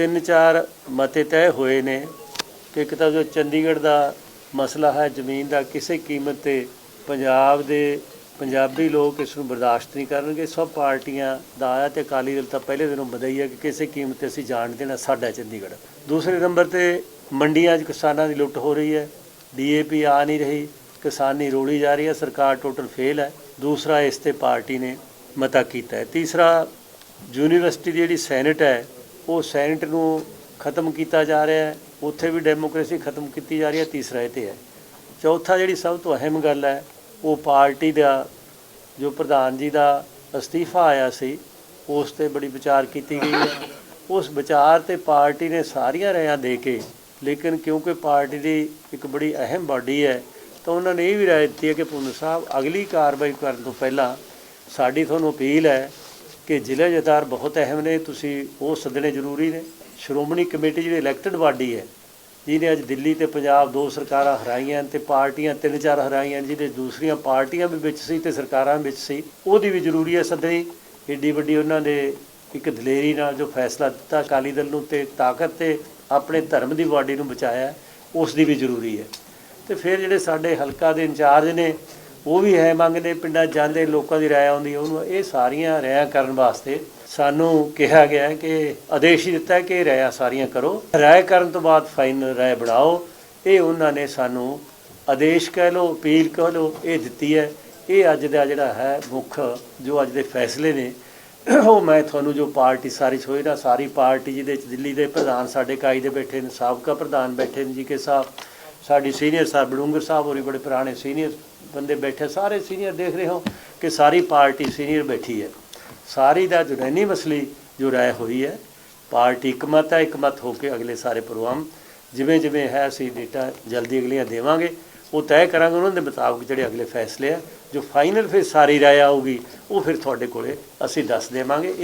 ਤਿੰਨ ਚਾਰ ਮਤੇ ਤੈਅ ਹੋਏ ਨੇ ਕਿ ਇੱਕ ਤਾਂ ਜੋ ਚੰਡੀਗੜ੍ਹ ਦਾ ਮਸਲਾ ਹੈ, ਜ਼ਮੀਨ ਦਾ ਕਿਸੇ ਕੀਮਤ ਤੇ ਪੰਜਾਬ ਦੇ ਪੰਜਾਬੀ ਲੋਕ ਇਸ ਨੂੰ ਬਰਦਾਸ਼ਤ ਨਹੀਂ ਕਰਨਗੇ। ਸਭ ਪਾਰਟੀਆਂ ਦਾ ਆਇਆ ਤੇ ਅਕਾਲੀ ਦਲ ਤਾਂ ਪਹਿਲੇ ਦਿਨੋਂ ਬਧਾਈ ਹੈ ਕਿ ਕਿਸੇ ਕੀਮਤ ਤੇ ਅਸੀਂ ਜਾਣ ਦੇਣਾ ਸਾਡਾ ਚੰਡੀਗੜ੍ਹ। ਦੂਸਰੇ ਨੰਬਰ ਤੇ ਮੰਡੀਆਂ 'ਚ ਕਿਸਾਨਾਂ ਦੀ ਲੁੱਟ ਹੋ ਰਹੀ ਹੈ। ਡੀਏਪੀ ਆ ਨਹੀਂ ਰਹੀ, ਕਿਸਾਨੀ ਰੋਲੀ ਜਾ ਰਹੀ ਹੈ, ਸਰਕਾਰ ਟੋਟਲ ਫੇਲ ਹੈ। ਦੂਸਰਾ ਇਸ ਤੇ ਪਾਰਟੀ ਨੇ ਮਤਾ ਕੀਤਾ ਹੈ। ਤੀਸਰਾ ਯੂਨੀਵਰਸਿਟੀ ਦੀ ਜਿਹੜੀ ਸੈਨੇਟ ਹੈ ਉਹ ਸੈਨਟ ਨੂੰ ਖਤਮ ਕੀਤਾ ਜਾ ਰਿਹਾ ਹੈ, ਉੱਥੇ ਵੀ ਡੈਮੋਕ੍ਰੇਸੀ ਖਤਮ ਕੀਤੀ ਜਾ ਰਹੀ ਹੈ, ਤੀਸਰਾ ਇਹ ਤੇ ਹੈ। ਚੌਥਾ ਜਿਹੜੀ ਸਭ ਤੋਂ ਅਹਿਮ ਗੱਲ ਹੈ, ਉਹ ਪਾਰਟੀ ਦਾ, ਜੋ ਪ੍ਰਧਾਨ ਜੀ ਦਾ ਅਸਤੀਫਾ ਆਇਆ ਸੀ, ਉਸ ਤੇ ਬੜੀ ਵਿਚਾਰ ਕੀਤੀ ਗਈ ਹੈ। ਉਸ ਵਿਚਾਰ ਤੇ ਪਾਰਟੀ ਨੇ ਸਾਰੀਆਂ ਰਾਇਆਂ ਦੇ ਕੇ, ਲੇਕਿਨ ਕਿਉਂਕਿ ਪਾਰਟੀ ਦੀ ਇੱਕ ਬੜੀ ਅਹਿਮ ਬਾਡੀ ਹੈ, ਤਾਂ ਉਹਨਾਂ ਨੇ ਇਹ ਵੀ ਰਾਏ ਦਿੱਤੀ ਹੈ ਕਿ ਪੁੰਨ ਸਾਹਿਬ ਅਗਲੀ ਕਾਰਵਾਈ ਕਰਨ ਤੋਂ ਪਹਿਲਾਂ ਸਾਡੀ ਤੁਹਾਨੂੰ ਅਪੀਲ ਹੈ ਕਿ ਜ਼ਿਲ੍ਹੇ ਜਥਾਰ ਬਹੁਤ ਅਹਿਮ ਨੇ, ਤੁਸੀਂ ਉਹ ਸੱਦਣੇ ਜ਼ਰੂਰੀ ਨੇ। ਸ਼੍ਰੋਮਣੀ ਕਮੇਟੀ ਜਿਹੜੀ ਇਲੈਕਟਿਡ ਬਾਡੀ ਹੈ, ਜਿਹਨੇ ਅੱਜ ਦਿੱਲੀ ਤੇ ਪੰਜਾਬ ਦੋ ਸਰਕਾਰਾਂ ਹਰਾਈਆਂ ਤੇ ਪਾਰਟੀਆਂ, ਤਿੰਨ ਚਾਰ ਹਰਾਈਆਂ, ਜਿਹਦੇ ਦੂਸਰੀਆਂ ਪਾਰਟੀਆਂ ਵੀ ਵਿੱਚ ਸੀ ਤੇ ਸਰਕਾਰਾਂ ਵਿੱਚ ਸੀ, ਉਹਦੀ ਵੀ ਜ਼ਰੂਰੀ ਹੈ ਸੱਦਣੀ। ਏਡੀ ਵੱਡੀ ਉਹਨਾਂ ਦੇ ਇੱਕ ਦਲੇਰੀ ਨਾਲ ਜੋ ਫੈਸਲਾ ਦਿੱਤਾ, ਅਕਾਲੀ ਦਲ ਨੂੰ ਤੇ ਤਾਕਤ ਤੇ ਆਪਣੇ ਧਰਮ ਦੀ ਬਾਡੀ ਨੂੰ ਬਚਾਇਆ, ਉਸ ਦੀ ਵੀ ਜ਼ਰੂਰੀ ਹੈ। ਤੇ ਫਿਰ ਜਿਹੜੇ ਸਾਡੇ ਹਲਕਾ ਦੇ ਇੰਚਾਰਜ ਨੇ ਉਹ ਵੀ ਹੈ ਮੰਗਦੇ, ਪਿੰਡਾਂ 'ਚ ਜਾਂਦੇ, ਲੋਕਾਂ ਦੀ ਰਾਏ ਆਉਂਦੀ, ਉਹਨੂੰ ਇਹ ਸਾਰੀਆਂ ਰਾਇਆਂ ਕਰਨ ਵਾਸਤੇ ਸਾਨੂੰ ਕਿਹਾ ਗਿਆ ਹੈ ਕਿ ਆਦੇਸ਼ ਹੀ ਦਿੱਤਾ ਕਿ ਇਹ ਰਾਇਆਂ ਸਾਰੀਆਂ ਕਰੋ। ਰਾਏ ਕਰਨ ਤੋਂ ਬਾਅਦ ਫਾਈਨਲ ਰਾਏ ਬਣਾਓ। ਇਹ ਉਹਨਾਂ ਨੇ ਸਾਨੂੰ ਆਦੇਸ਼ ਕਹਿ ਲਓ, ਅਪੀਲ ਕਹਿ ਲਓ, ਇਹ ਦਿੱਤੀ ਹੈ। ਇਹ ਅੱਜ ਦਾ ਜਿਹੜਾ ਹੈ ਮੁੱਖ ਜੋ ਅੱਜ ਦੇ ਫੈਸਲੇ ਨੇ, ਉਹ ਮੈਂ ਤੁਹਾਨੂੰ ਜੋ ਪਾਰਟੀ ਸਾਰੀ ਹੋਈ ਨਾ, ਸਾਰੀ ਪਾਰਟੀ ਜਿਹਦੇ ਚ ਦਿੱਲੀ ਦੇ ਪ੍ਰਧਾਨ ਸਾਡੇ ਕਾਈ ਦੇ ਬੈਠੇ ਨੇ, ਸਾਬਕਾ ਪ੍ਰਧਾਨ ਬੈਠੇ ਨੇ ਜੀ ਕੇ ਸਾਹਿਬ ਸਾਡੀ ਸੀਨੀਅਰ ਸਾਹਿਬ ਬਡੂੰਗਰ ਸਾਹਿਬ ਹੋਰੀ ਬੜੇ ਪੁਰਾਣੇ ਸੀਨੀਅਰ ਬੰਦੇ ਬੈਠੇ, ਸਾਰੇ ਸੀਨੀਅਰ ਦੇਖ ਰਹੇ ਹੋ ਕਿ ਸਾਰੀ ਪਾਰਟੀ ਸੀਨੀਅਰ ਬੈਠੀ ਹੈ। ਸਾਰੀ ਦਾ ਜੁੜੈਨੀ ਮਸਲੀ ਜੋ ਰਾਏ ਹੋਈ ਹੈ, ਪਾਰਟੀ ਇੱਕ ਇਕਮਤ ਹੈ, ਇੱਕ ਇਕਮਤ ਹੋ ਕੇ ਅਗਲੇ ਸਾਰੇ ਪ੍ਰੋਗਰਾਮ ਜਿਵੇਂ ਜਿਵੇਂ ਹੈ, ਅਸੀਂ ਡੇਟਾ ਜਲਦੀ ਅਗਲੀਆਂ ਦੇਵਾਂਗੇ। ਉਹ ਤੈਅ ਕਰਾਂਗੇ ਉਹਨਾਂ ਦੇ ਮੁਤਾਬਕ ਜਿਹੜੇ ਅਗਲੇ ਫੈਸਲੇ ਆ, ਜੋ ਫਾਈਨਲ ਫਿਰ ਸਾਰੀ ਰਾਏ ਆਊਗੀ, ਉਹ ਫਿਰ ਤੁਹਾਡੇ ਕੋਲੇ ਅਸੀਂ ਦੱਸ ਦੇਵਾਂਗੇ।